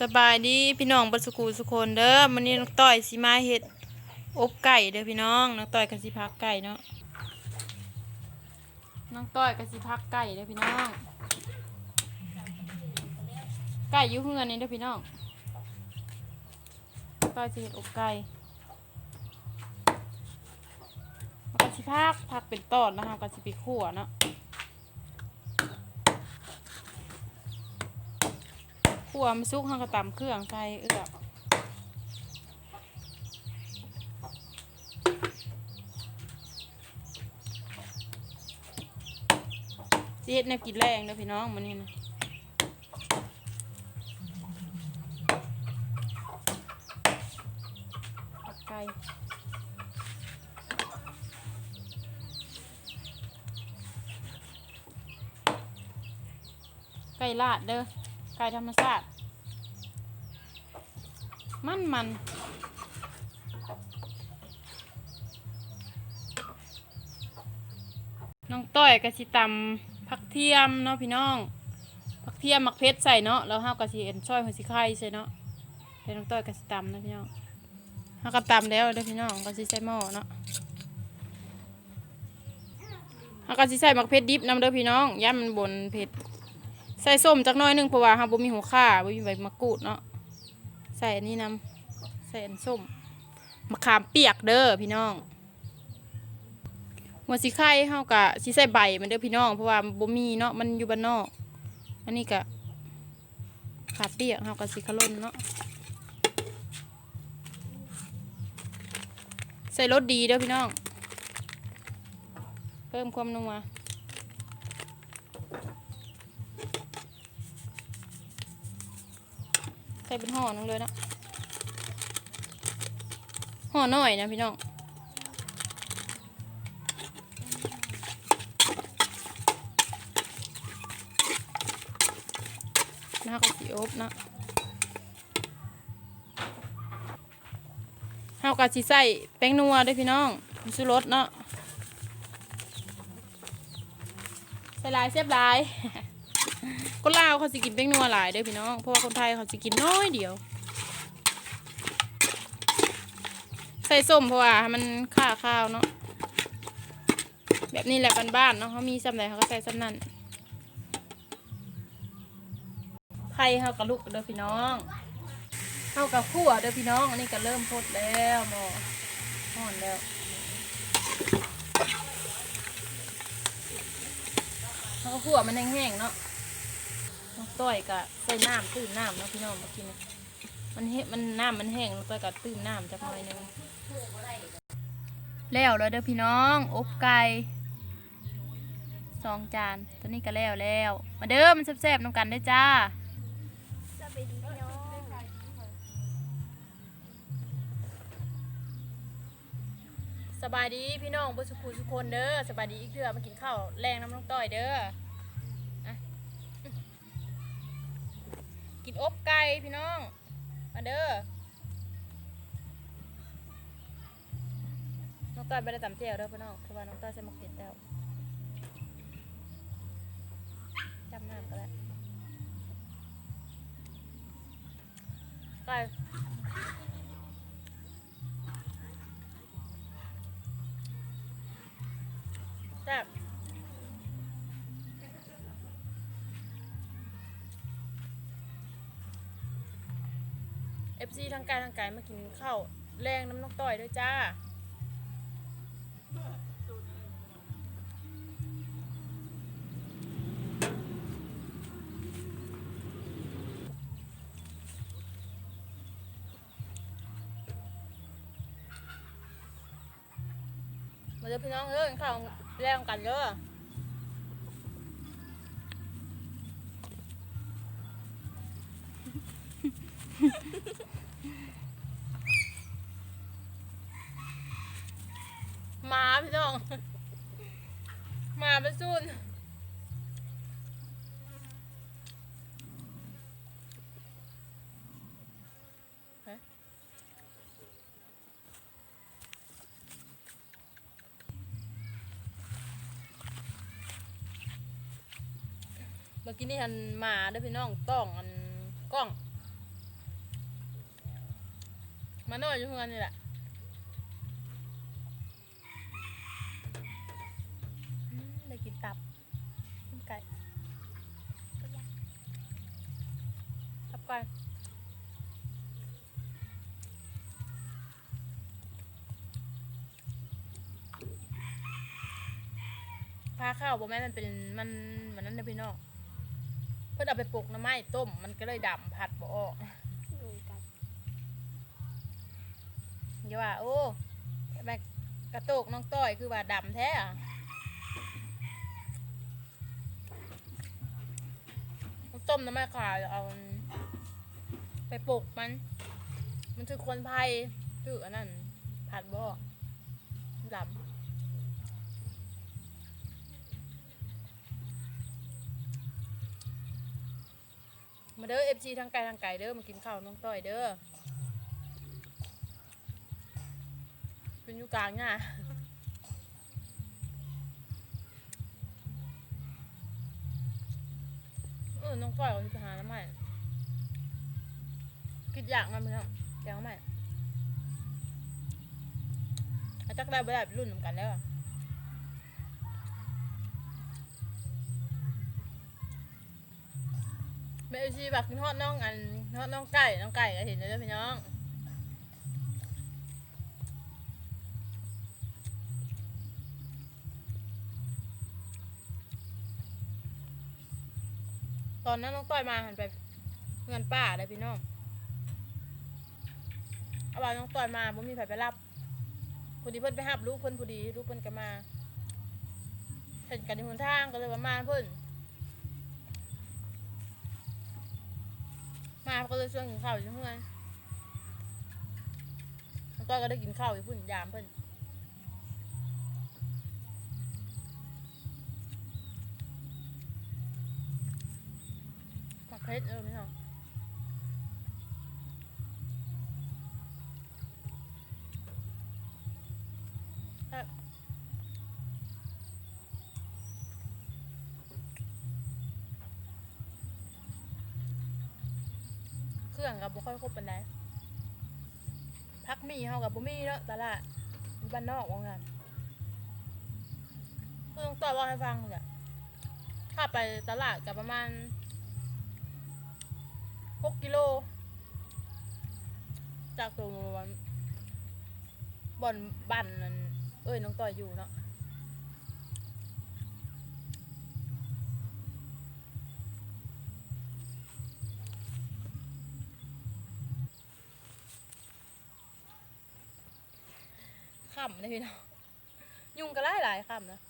สบายดีพี่น้องบัดสุกูสุคนเด้อมื้อนี้น้องต้อยสิมาเฮ็ดอบไก่เด้อพี่น้องน้องต้อยก็สิพักไก่เนาะน้องต้อยก็สิพักไก่เด้อพี่น้อง ไก่อยู่เฮือนนี่เด้อพี่น้องต้อยสิเฮ็ดอบไก่แล้วก็สิพักพักเป็นตอนนะคะก็สิไปคั่วเนาะ ขัวมันซุกห้างกระตำเครื่องใส่เอือกสิเฮ็ดแนวกินแรงเด้อพี่น้องมื้อนี้นะผัดไก่ไก่ลาดเด้อ ไก่ธรรมชาติมันมันน้องต้อยกะสิตำผักเทียมเนาะพี่น้องผักเทียมมักเพชรใส่เนาะแล้วเฮากะสิเอ็นซอยหัวสิไข่ใส่เนาะเดี๋ยวน้องต้อยกะสิตำนะพี่น้องเฮาก็ตำแล้วเด้อพี่น้องก็สิใส่หม้อเนาะเฮาก็สิใส่มักเพชรดิบนำเด้อพี่น้องย่ามันบนเผ็ด ใส่ส้มจักหน้อยหนึงเพราะว่าเฮาบ่มีหัวข่าบ่มีใบมะกรูดเนาะใส่อันนี้นำใส่อันส้มมะขามเปียกเด้อพี่น้องหัวสิไข่เฮาก็สิใส่ใบมันเด้อพี่น้องเพราะว่าบ่มีเนาะมันอยู่บ้านนอก อันนี้ก็ขาเปียกเฮาก็สิขะล่นเนาะใส่รสดีเด้อพี่น้อง เพิ่มความนัว ใส่เป็นห่อนึงเลยนะห่อหน่อยนะพี่น้องนะก็สีอบนะเฮากะสิใส่แป้งนัวด้วยพี่น้องมีชูรสเนาะใส่ลายเสียบลาย คนลาวเขาสิกินแป้งนัวหลายเด้อพี่น้อง เพราะว่าคนไทยเขาสิกินน้อยเดียว ใส่ส้มเพราะว่าให้มันค่าข้าวเนาะ แบบนี้แหละบ้านๆเนาะเขามีซ้ำไหนเขาก็ใส่ซ้ำนั่นไผ่เขากับลูกเด้อพี่น้องเขากับขั่วเด้อพี่น้อง อันนี้ก็เริ่มพดแล้วหมอห่อนแล้วเขาก็ขั่วมันแห้งๆเนาะ ต้อยก็ใส่น้ำตื้มน้ำเนาะพี่น้องมากินมันเฮมันน้ำมันแห้งต้อยก็ตื้มน้ำจักหน่อยหนึงแล้วแล้วเด้อพี่น้องอบไก่สองจานตอนนี้ก็แล้วแล้ว มาเด้อมันแซ่บๆน้ำกันได้จ้าสบายดีพี่น้องบุสุขุสุคนเด้อสบายดีอีกเทื่อมากินข้าวแรงน้ำน้องต้อยเด้อ พี่น้อง มาเด้อน้องต้อยไม่ได้ตำเจียวเด้อพี่น้องเพราะว่าน้องต้อยใส่หมกเผ็ดแล้วจำน้ำก็ได้ไก่แซ่บ เอฟซีทางกายทางกายมากินข้าวแรงน้ำนกต่อยด้วยจ้า มาเจอพี่น้องเอ้ยกินข้าวแรงกันเด้อ หมาพี่น้องหมาไปซุนเมื่อกี้นี่หันมาเด้วยพี่น้องต้องอันกล้อง มาโน่อยู่เพื่อนนี่แหละ พาข้าวบ่แม่นมันเป็นมันเหมือนนั้นนะพี่น้องเพื่อเอาไปปลูกหน้ำไม้ต้ม มันก็เลยดำผัดบ่ออกดูกันอย่าว่า โอ้แบกกระโตกน้องต้อยคือว่าดำแท้อะต้มน้ำไมันขาเอา ไปปลูกมัน มันคือคนไทยคืออันนั้นผัดบ่ดำ มาเด้อเอฟซีทางไกลทางไกลเด้อมากินข้าวน้องต้อยเด้อเป็นอยู่กลางเนี่ยเออน้องก้อยเขาจะหาน้ำใหม่คิดอยากมันไปแล้วแกงน้ำใหม่อาจักได้บ่ได้เป็นรุ่นเหมือนกันแล้วอะ แม่ชีบักกินทอดน้องอันทอดน้องไก่น้องไก่ก็เห็นแล้วเด้อพี่น้องตอนนั้นน้องต้อยมาหันไปเงินป้าเลยพี่น้องเอาว่าน้องต้อยมาผมมีใครไปรับพอดีเพิ่นไปหับลูกเพิ่นพอดีลูกเพิ่นก็มาเห็นกันในหนทางก็เลยว่ามาเพิ่น มาก็เลยชวนกินข้าวอยู่เพื่อนแล้วก็ได้กินข้าวอยู่เพิ่นยามเพื่อนมักเพชรเออไม่เอ กับบ่ค่อยคบปานใดพักมีเฮากับบ่มีเนาะตลาดบ้านนอกว่างั้นเพิ่งต่อว่าให้ฟังจ้ะถ้าไปตลาดกับประมาณหกกิโล จากตัวบ่อนบันนั่นเอ้ยน้องต่อยอยู่เนาะ ขำเลยพี่น้องยุงก็ไล่หลายๆขำนะ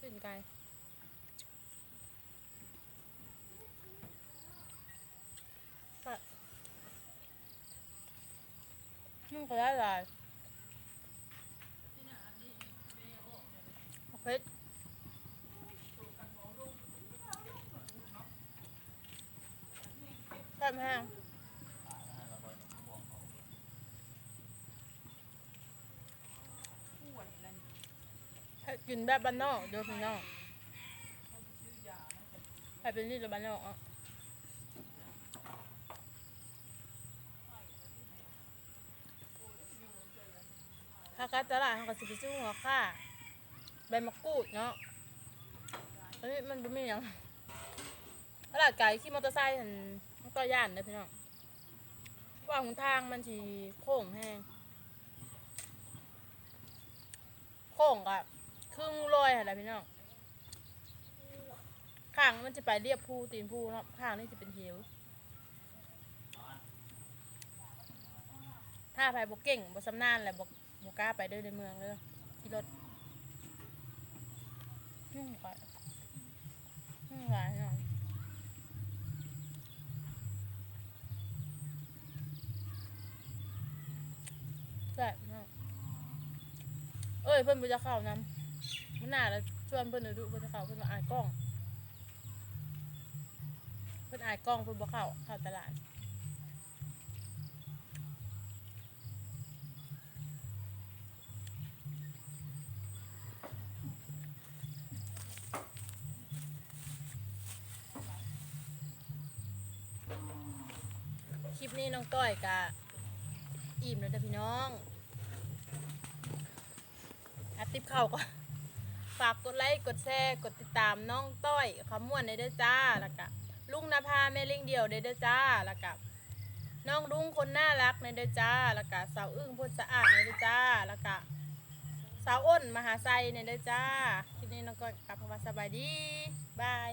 ชื่นใจมันก็ได้หลายโอเคแซ่บแห้งให้ กินแบบบ้านนอกเดี๋ยวพี่น้องให้เป็นนี่จะบ้านนอกอะถ้าการตลาดเขาก็สิไปซื้อหัวค่าใบมะกรูดเนาะอันนี้มันบ่มีหยังตลาดไก่ขี่มอเตอร์ไซค์เห็นต้องต่อย่านเด้อพี่น้องว่าหนทางมันสิโค้งแห้งโค้งกับ ครึ่งลอยอะไรพี่น้องข้างมันจะไปเรียบภูตีนภูเนาะข้างนี่จะเป็นเหวถ้าไปบ่เก่งบ่สำนานแหละบ่บกล้าไปเดินในเมืองเลยขี่รถยุ่งไปยุ่งหลายหน่อยแซ่บเนาะเอ้ยเพิ่อนบ่จะเข้าน้ำ มันน่าแล้วชวนเพิ่นดูเพิ่นจะเข้าเพิ่นมาอายกล้อง เพิ่นอายกล้องเพิ่นบ่เข้าเข้าตลาดคลิปนี้น้องต้อยกะอิ่มแล้วจ้ะพี่น้องอาติบเข่าก่อน ฝากกดไลค์กดแชร์กดติดตามน้องต้อยขมวนในเด้อจ้าแล้วก็ลุงนภาแม่เลี้ยงเดียวในเด้อจ้าแล้วก็น้องลุงคนน่ารักในเด้อจ้าแล้วก็สาวอึ้งพูดสะอาดในเด้อจ้าแล้วก็สาวอ้นมหาไซในเด้อจ้าคลิปนี้น้องก็กลับมาสบายดีบาย